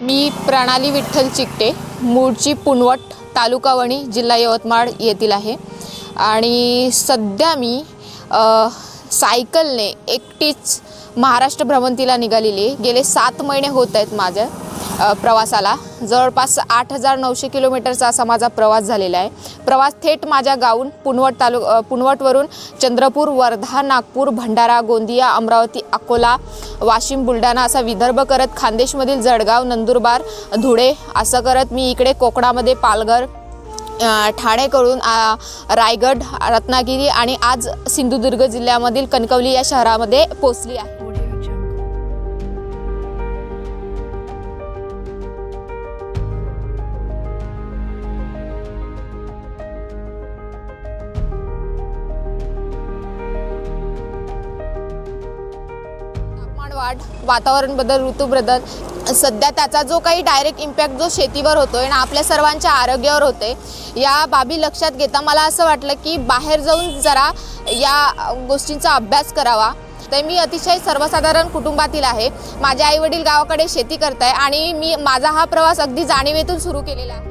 मी प्रणाली विठ्ठल चिकटे मूळची पुनवट तालुकावणी जिल्हा यवतमाळ येथील आहे. आणि सध्या मी सायकलने एकटीच महाराष्ट्र भ्रमंतीला निघालेली आहे. गेले सात महिने होत आहेत माझ्या. प्रवासाला. जवळपास आठ हजार नऊशे किलोमीटरचा असा माझा प्रवास झालेला आहे. प्रवास थेट माझ्या गावून पुनवट तालु पुनवटवरून चंद्रपूर वर्धा नागपूर भंडारा गोंदिया अमरावती अकोला वाशिम बुलढाणा असा विदर्भ करत खानदेशमधील जळगाव नंदुरबार धुळे असं करत मी इकडे कोकणामध्ये पालघर ठाणेकडून रायगड रत्नागिरी आणि आज सिंधुदुर्ग जिल्ह्यामधील कणकवली या शहरामध्ये पोचली आहे. वाढ वातावरण बदल ऋतू बदल सध्या त्याचा जो काही डायरेक्ट इम्पॅक्ट जो शेतीवर होतो आहे आणि आपल्या सर्वांच्या आरोग्यावर होते या बाबी लक्षात घेता मला असं वाटलं की बाहेर जाऊन जरा या गोष्टींचा अभ्यास करावा. तर मी अतिशय सर्वसाधारण कुटुंबातील आहे. माझे आईवडील गावाकडे शेती करत आहे आणि मी माझा हा प्रवास अगदी जाणीवेतून सुरू केलेला आहे.